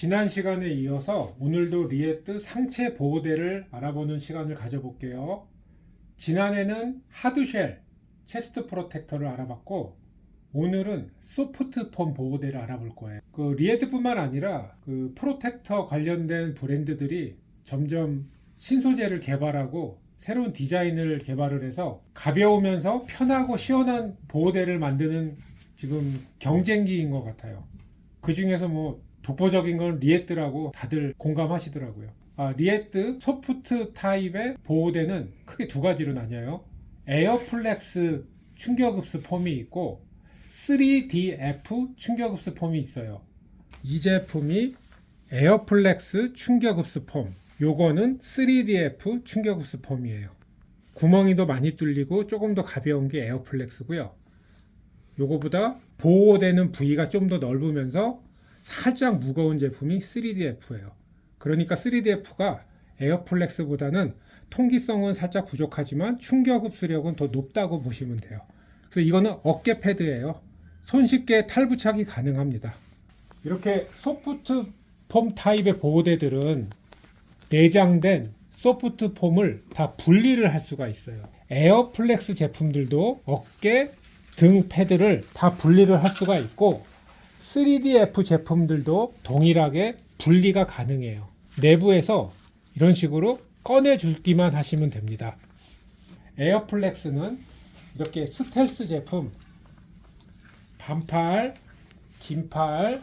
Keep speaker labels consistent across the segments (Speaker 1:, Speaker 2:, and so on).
Speaker 1: 지난 시간에 이어서 오늘도 리에트 상체 보호대를 알아보는 시간을 가져볼게요. 지난해는 하드쉘 체스트 프로텍터를 알아봤고 오늘은 소프트 폼 보호대를 알아볼 거예요. 그 리에트뿐만 아니라 그 프로텍터 관련된 브랜드들이 점점 신소재를 개발하고 새로운 디자인을 개발을 해서 가벼우면서 편하고 시원한 보호대를 만드는 지금 경쟁기인 것 같아요. 그 중에서 뭐 독보적인 건 리에트라고 다들 공감하시더라고요. 아, 리에트 소프트 타입의 보호대는 크게 두 가지로 나뉘어요. 에어플렉스 충격흡수 폼이 있고 3DF 충격흡수 폼이 있어요. 이 제품이 에어플렉스 충격흡수 폼. 요거는 3DF 충격흡수 폼이에요. 구멍이 더 많이 뚫리고 조금 더 가벼운 게 에어플렉스고요. 요거보다 보호되는 부위가 좀 더 넓으면서 살짝 무거운 제품이 3DF예요. 그러니까 3DF가 에어플렉스보다는 통기성은 살짝 부족하지만 충격 흡수력은 더 높다고 보시면 돼요. 그래서 이거는 어깨 패드예요. 손쉽게 탈부착이 가능합니다. 이렇게 소프트 폼 타입의 보호대들은 내장된 소프트 폼을 다 분리를 할 수가 있어요. 에어플렉스 제품들도 어깨, 등 패드를 다 분리를 할 수가 있고 3DF 제품들도 동일하게 분리가 가능해요. 내부에서 이런 식으로 꺼내 줄기만 하시면 됩니다. 에어플렉스는 이렇게 스텔스 제품 반팔, 긴팔,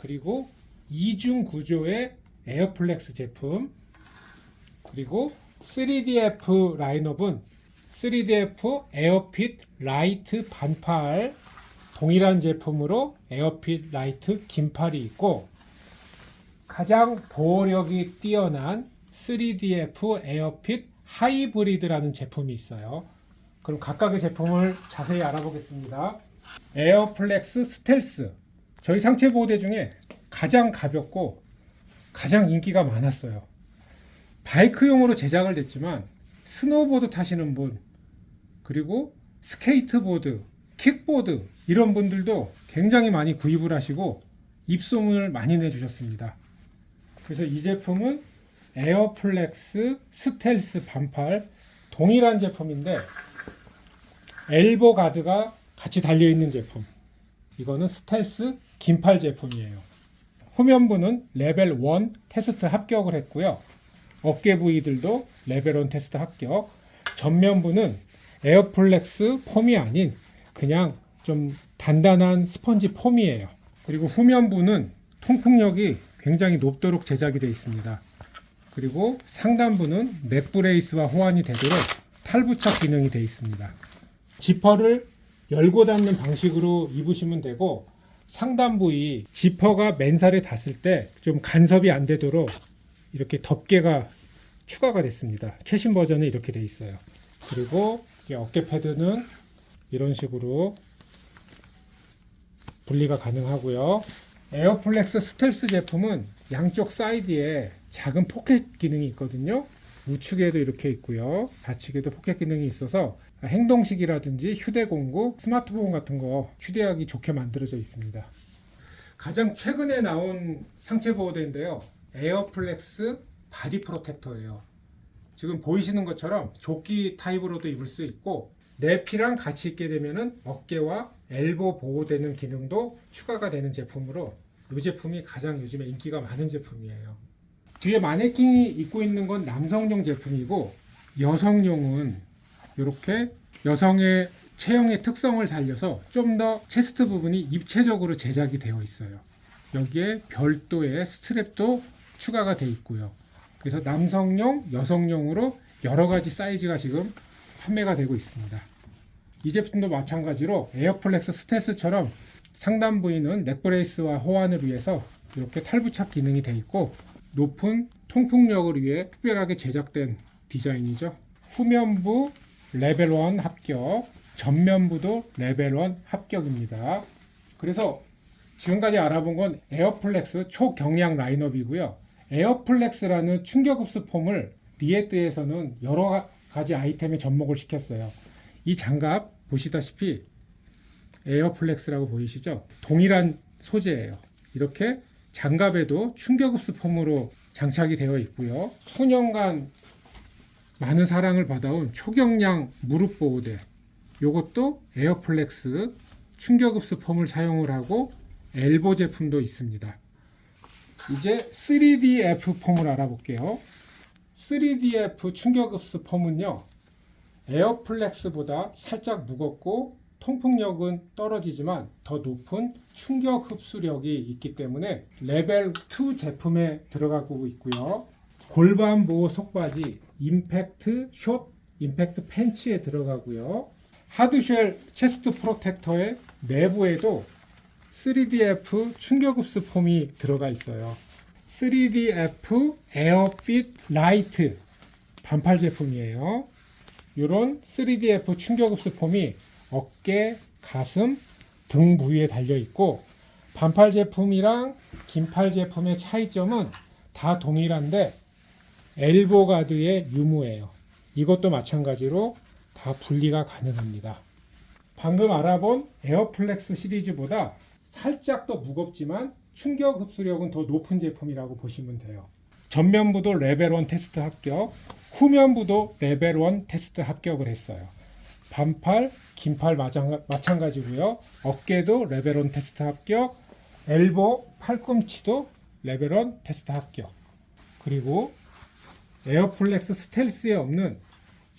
Speaker 1: 그리고 이중 구조의 에어플렉스 제품 그리고 3DF 라인업은 3DF 에어핏 라이트 반팔 동일한 제품으로 에어핏 라이트 긴팔이 있고 가장 보호력이 뛰어난 3DF 에어핏 하이브리드라는 제품이 있어요. 그럼 각각의 제품을 자세히 알아보겠습니다. 에어플렉스 스텔스 저희 상체 보호대 중에 가장 가볍고 가장 인기가 많았어요. 바이크용으로 제작을 됐지만 스노보드 타시는 분 그리고 스케이트보드, 킥보드 이런 분들도 굉장히 많이 구입을 하시고 입소문을 많이 내주셨습니다. 그래서 이 제품은 에어플렉스 스텔스 반팔 동일한 제품인데 엘보 가드가 같이 달려 있는 제품. 이거는 스텔스 긴팔 제품이에요. 후면부는 레벨 1 테스트 합격을 했고요. 어깨 부위들도 레벨 1 테스트 합격. 전면부는 에어플렉스 폼이 아닌 그냥 좀 단단한 스펀지 폼이에요. 그리고 후면부는 통풍력이 굉장히 높도록 제작이 되어 있습니다. 그리고 상단부는 넥브레이스와 호환이 되도록 탈부착 기능이 되어 있습니다. 지퍼를 열고 닫는 방식으로 입으시면 되고 상단 부위 지퍼가 맨살에 닿을 때 좀 간섭이 안 되도록 이렇게 덮개가 추가가 됐습니다. 최신 버전에 이렇게 돼 있어요. 그리고 이 어깨 패드는 이런 식으로 분리가 가능하고요. 에어플렉스 스텔스 제품은 양쪽 사이드에 작은 포켓 기능이 있거든요. 우측에도 이렇게 있고요. 좌측에도 포켓 기능이 있어서 행동식이라든지 휴대공구, 스마트폰 같은 거 휴대하기 좋게 만들어져 있습니다. 가장 최근에 나온 상체 보호대인데요. 에어플렉스 바디 프로텍터예요. 지금 보이시는 것처럼 조끼 타입으로도 입을 수 있고 내 피랑 같이 입게 되면은 어깨와 엘보 보호되는 기능도 추가가 되는 제품으로 이 제품이 가장 요즘에 인기가 많은 제품이에요. 뒤에 마네킹이 입고 있는 건 남성용 제품이고 여성용은 이렇게 여성의 체형의 특성을 살려서 좀 더 체스트 부분이 입체적으로 제작이 되어 있어요. 여기에 별도의 스트랩도 추가가 돼 있고요. 그래서 남성용, 여성용으로 여러 가지 사이즈가 지금 판매가 되고 있습니다. 이 제품도 마찬가지로 에어플렉스 스텔스처럼 상단 부위는 넥브레이스와 호환을 위해서 이렇게 탈부착 기능이 되어 있고 높은 통풍력을 위해 특별하게 제작된 디자인이죠. 후면부 레벨 1 합격, 전면부도 레벨 1 합격입니다. 그래서 지금까지 알아본 건 에어플렉스 초경량 라인업이고요. 에어플렉스라는 충격흡수 폼을 리에트에서는 여러 가지 아이템에 접목을 시켰어요. 이 장갑 보시다시피 에어플렉스라고 보이시죠? 동일한 소재예요. 이렇게 장갑에도 충격흡수 폼으로 장착이 되어 있고요. 수년간 많은 사랑을 받아온 초경량 무릎 보호대. 요것도 에어플렉스 충격흡수 폼을 사용을 하고 엘보 제품도 있습니다. 이제 3DF 폼을 알아볼게요. 3DF 충격흡수 폼은요. 에어플렉스보다 살짝 무겁고 통풍력은 떨어지지만 더 높은 충격 흡수력이 있기 때문에 레벨 2 제품에 들어가고 있고요. 골반 보호 속바지 임팩트 숏 임팩트 팬츠에 들어가고요. 하드쉘 체스트 프로텍터의 내부에도 3DF 충격 흡수 폼이 들어가 있어요. 3DF 에어핏 라이트 반팔 제품이에요. 이런 3DF 충격흡수 폼이 어깨, 가슴, 등 부위에 달려 있고 반팔 제품이랑 긴팔 제품의 차이점은 다 동일한데 엘보 가드의 유무예요. 이것도 마찬가지로 다 분리가 가능합니다. 방금 알아본 에어플렉스 시리즈보다 살짝 더 무겁지만 충격 흡수력은 더 높은 제품이라고 보시면 돼요. 전면부도 레벨 1 테스트 합격, 후면부도 레벨 1 테스트 합격을 했어요. 반팔, 긴팔 마찬가- 마찬가지고요. 어깨도 레벨 1 테스트 합격, 엘보, 팔꿈치도 레벨 1 테스트 합격. 그리고 에어플렉스 스텔스에 없는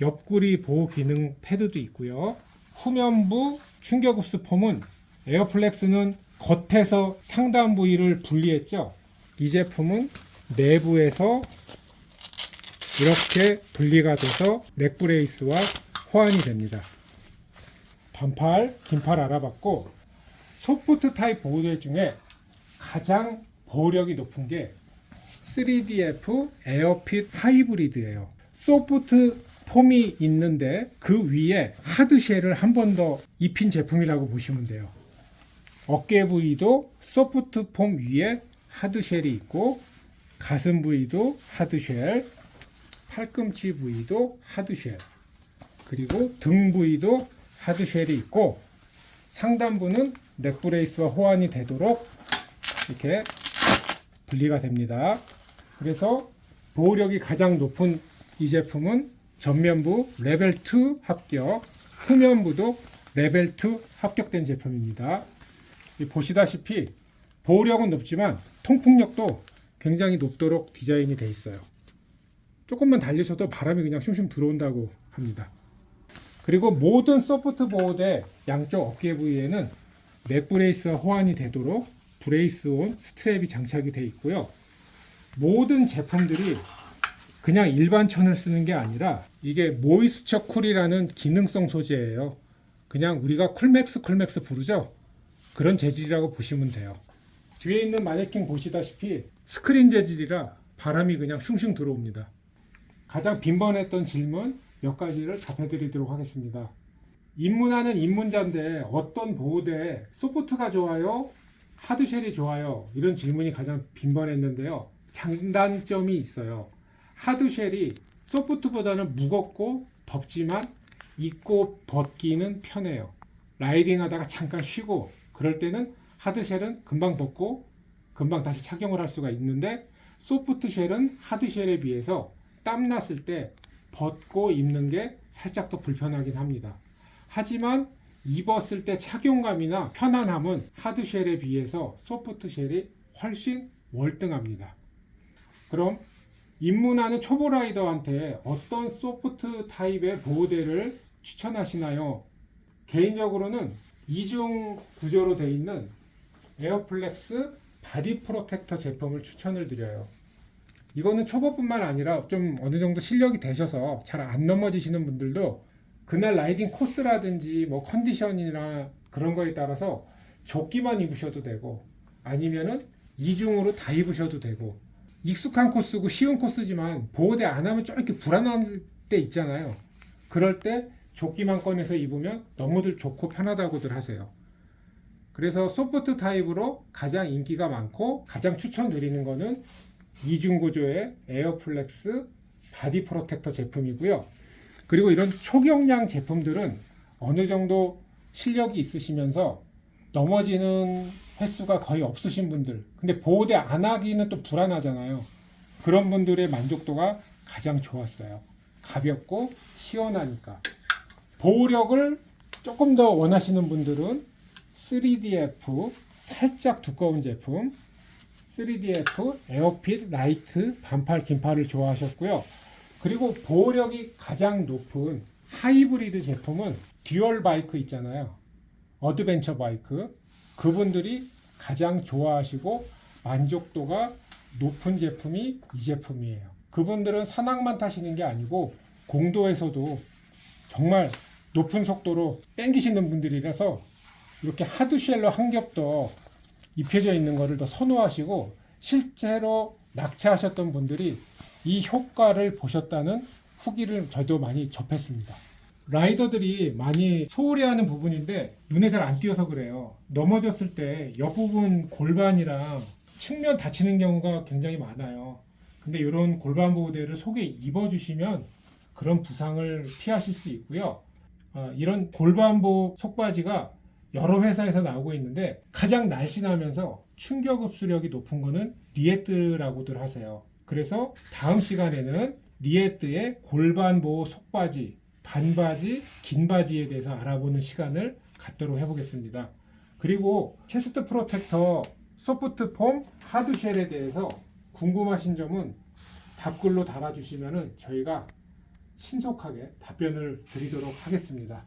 Speaker 1: 옆구리 보호 기능 패드도 있고요. 후면부 충격 흡수 폼은 에어플렉스는 겉에서 상단 부위를 분리했죠. 이 제품은 내부에서 이렇게 분리가 돼서 넥브레이스와 호환이 됩니다. 반팔, 긴팔 알아봤고 소프트 타입 보호대 중에 가장 보호력이 높은 게 3DF 에어핏 하이브리드예요. 소프트 폼이 있는데 그 위에 하드쉘을 한 번 더 입힌 제품이라고 보시면 돼요. 어깨 부위도 소프트 폼 위에 하드쉘이 있고 가슴 부위도 하드쉘, 팔꿈치 부위도 하드쉘, 그리고 등 부위도 하드쉘이 있고 상단부는 넥브레이스와 호환이 되도록 이렇게 분리가 됩니다. 그래서 보호력이 가장 높은 이 제품은 전면부 레벨 2 합격, 후면부도 레벨 2 합격된 제품입니다. 이 보시다시피 보호력은 높지만 통풍력도 굉장히 높도록 디자인이 되어 있어요. 조금만 달리셔도 바람이 그냥 슝슝 들어온다고 합니다. 그리고 모든 소프트 보호대 양쪽 어깨 부위에는 넥 브레이스와 호환이 되도록 브레이스 온 스트랩이 장착이 되어 있고요. 모든 제품들이 그냥 일반 천을 쓰는 게 아니라 이게 모이스처 쿨이라는 기능성 소재예요. 그냥 우리가 쿨맥스 쿨맥스 부르죠. 그런 재질이라고 보시면 돼요. 뒤에 있는 마네킹 보시다시피 스크린 재질이라 바람이 그냥 슝슝 들어옵니다. 가장 빈번했던 질문 몇 가지를 답해드리도록 하겠습니다. 입문하는 입문자인데 어떤 보호대 소프트가 좋아요? 하드쉘이 좋아요? 이런 질문이 가장 빈번했는데요. 장단점이 있어요. 하드쉘이 소프트보다는 무겁고 덥지만 입고 벗기는 편해요. 라이딩 하다가 잠깐 쉬고 그럴 때는 하드쉘은 금방 벗고 금방 다시 착용을 할 수가 있는데 소프트 쉘은 하드쉘에 비해서 땀 났을 때 벗고 입는 게 살짝 더 불편하긴 합니다. 하지만 입었을 때 착용감이나 편안함은 하드쉘에 비해서 소프트 쉘이 훨씬 월등합니다. 그럼 입문하는 초보 라이더한테 어떤 소프트 타입의 보호대를 추천하시나요? 개인적으로는 이중 구조로 되어 있는 에어플렉스 바디 프로텍터 제품을 추천을 드려요. 이거는 초보뿐만 아니라 좀 어느 정도 실력이 되셔서 잘 안 넘어지시는 분들도 그날 라이딩 코스라든지 뭐 컨디션이나 그런 거에 따라서 조끼만 입으셔도 되고 아니면은 이중으로 다 입으셔도 되고 익숙한 코스고 쉬운 코스지만 보호대 안 하면 좀 이렇게 불안할 때 있잖아요. 그럴 때 조끼만 꺼내서 입으면 너무들 좋고 편하다고들 하세요. 그래서 소프트 타입으로 가장 인기가 많고 가장 추천드리는 거는 이중 구조의 에어플렉스 바디 프로텍터 제품이고요. 그리고 이런 초경량 제품들은 어느 정도 실력이 있으시면서 넘어지는 횟수가 거의 없으신 분들 근데 보호대 안 하기는 또 불안하잖아요. 그런 분들의 만족도가 가장 좋았어요. 가볍고 시원하니까. 보호력을 조금 더 원하시는 분들은 3DF 살짝 두꺼운 제품 3DF 에어핏 라이트 반팔 긴팔을 좋아하셨고요. 그리고 보호력이 가장 높은 하이브리드 제품은 듀얼 바이크 있잖아요. 어드벤처 바이크. 그분들이 가장 좋아하시고 만족도가 높은 제품이 이 제품이에요. 그분들은 산악만 타시는 게 아니고 공도에서도 정말 높은 속도로 땡기시는 분들이라서 이렇게 하드쉘로 한겹더 입혀져 있는 것을 더 선호하시고 실제로 낙차하셨던 분들이 이 효과를 보셨다는 후기를 저도 많이 접했습니다. 라이더들이 많이 소홀해하는 부분인데 눈에 잘 안 띄어서 그래요. 넘어졌을 때 옆부분 골반이랑 측면 다치는 경우가 굉장히 많아요. 근데 이런 골반 보호대를 속에 입어주시면 그런 부상을 피하실 수 있고요. 아, 이런 골반보 속바지가 여러 회사에서 나오고 있는데 가장 날씬하면서 충격 흡수력이 높은 거는 리에트라고들 하세요. 그래서 다음 시간에는 리에트의 골반 보호 속바지, 반바지, 긴 바지에 대해서 알아보는 시간을 갖도록 해보겠습니다. 그리고 체스트 프로텍터 소프트 폼 하드쉘에 대해서 궁금하신 점은 답글로 달아주시면 저희가 신속하게 답변을 드리도록 하겠습니다.